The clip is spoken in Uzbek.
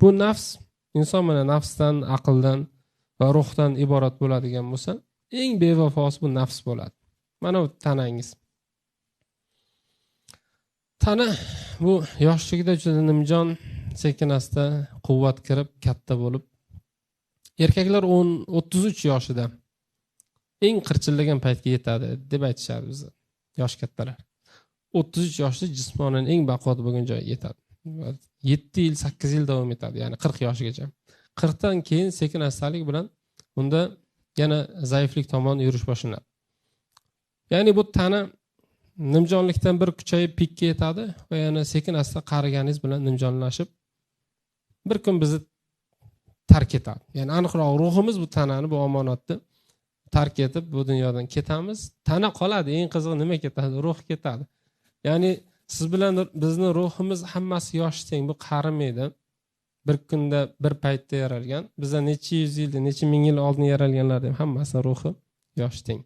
bu nafs inson mana nafsdan aqldan va ruhdan iborat bo'ladigan bo'lsa eng bevafosi bu nafs bo'ladi. Mana bu tanangiz. Tana bu yoshligida juda nimjon sekin asta quvvat kirib katta bo'lib. Erkaklar o'n o'ttiz uch yoshida eng qirchillagan paytga yetadi deb aytishadi bizni yosh kattalar. O'ttiz uch yoshda jismonan eng baquvvat bo'lgan joyga yetadi. Yetti yil sakkiz yil davom etadi ya'ni qirq yoshigacha. Qirqdan keyin sekin astalik bilan unda yana zaiflik tomon yurish boshlanadi. Ya'ni bu tana nimjonlikdan bir kuchayib pikka yetadi va yana sekin asta qariganingiz bilan nimjonlashib bir kun bizni tark etadi. Ya'ni aniqroq ruhimiz bu tanani bu omonatni tark etib bu dunyodan ketamiz. Tana qoladi eng qizig'i nima ketadi? Ruh ketadi. Ya'ni siz bilan bizni ruhimiz hammasi yoshi teng bu qarimaydi bir kunda bir paytda yaralgan bizdan necha yuz yil necha ming yil oldin yaralganlarni hammasi ruhi yoshi teng.